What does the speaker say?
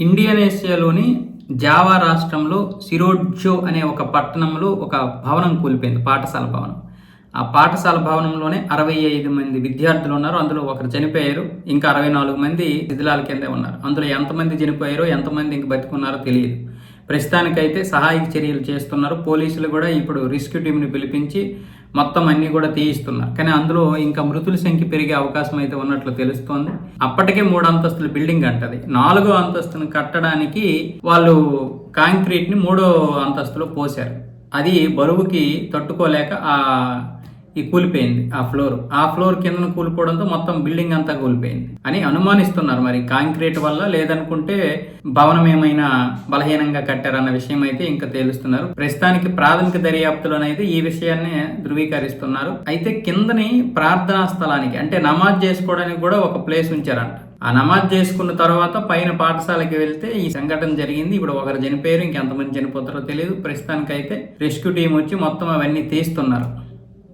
ఇండియనేషియాలోని Java రాష్ట్రంలో సిరోడ్జో అనే ఒక పట్టణంలో ఒక భవనం కూలిపోయింది పాఠశాల భవనం. ఆ పాఠశాల భవనంలోనే అరవై ఐదు మంది విద్యార్థులు ఉన్నారు. అందులో ఒకరు చనిపోయారు ఇంకా అరవై నాలుగు మంది శిథిలాల కిందే ఉన్నారు. అందులో ఎంతమంది చనిపోయారో ఎంతమంది ఇంక బతికున్నారో తెలియదు. ప్రస్తుతానికైతే సహాయక చర్యలు చేస్తున్నారు. పోలీసులు కూడా ఇప్పుడు రెస్క్యూ టీంని పిలిపించి మొత్తం అన్నీ కూడా తీయిస్తున్నారు. కానీ అందులో ఇంకా మృతుల సంఖ్య పెరిగే అవకాశం అయితే ఉన్నట్లు తెలుస్తోంది. అప్పటికే మూడు అంతస్తుల బిల్డింగ్ అంటది. నాలుగో అంతస్తును కట్టడానికి వాళ్ళు కాంక్రీట్ని మూడో అంతస్తులో పోశారు. అది బరువుకి తట్టుకోలేక ఆ ఈ కూలిపోయింది ఆ ఫ్లోర్. ఆ ఫ్లోర్ కింద కూలిపోవడంతో మొత్తం బిల్డింగ్ అంతా కూలిపోయింది అని అనుమానిస్తున్నారు మరి. కాంక్రీట్ వల్ల లేదనుకుంటే భవనం ఏమైనా బలహీనంగా కట్టారన్న విషయం అయితే ఇంకా తేలుస్తున్నారు. ప్రస్తుతానికి ప్రాథమిక దర్యాప్తులోనైతే ఈ విషయాన్ని ధృవీకరిస్తున్నారు. అయితే కిందని ప్రార్థనా స్థలానికి అంటే నమాజ్ చేసుకోవడానికి కూడా ఒక ప్లేస్ ఉంచారంట. ఆ నమాజ్ చేసుకున్న తర్వాత పైన పాఠశాలకి వెళ్తే ఈ సంఘటన జరిగింది. ఇప్పుడు ఒకరు చనిపోయారు ఇంకెంతమంది చనిపోతారో తెలియదు ప్రస్తుతానికైతే రెస్క్యూ టీం వచ్చి మొత్తం అవన్నీ తీస్తున్నారు.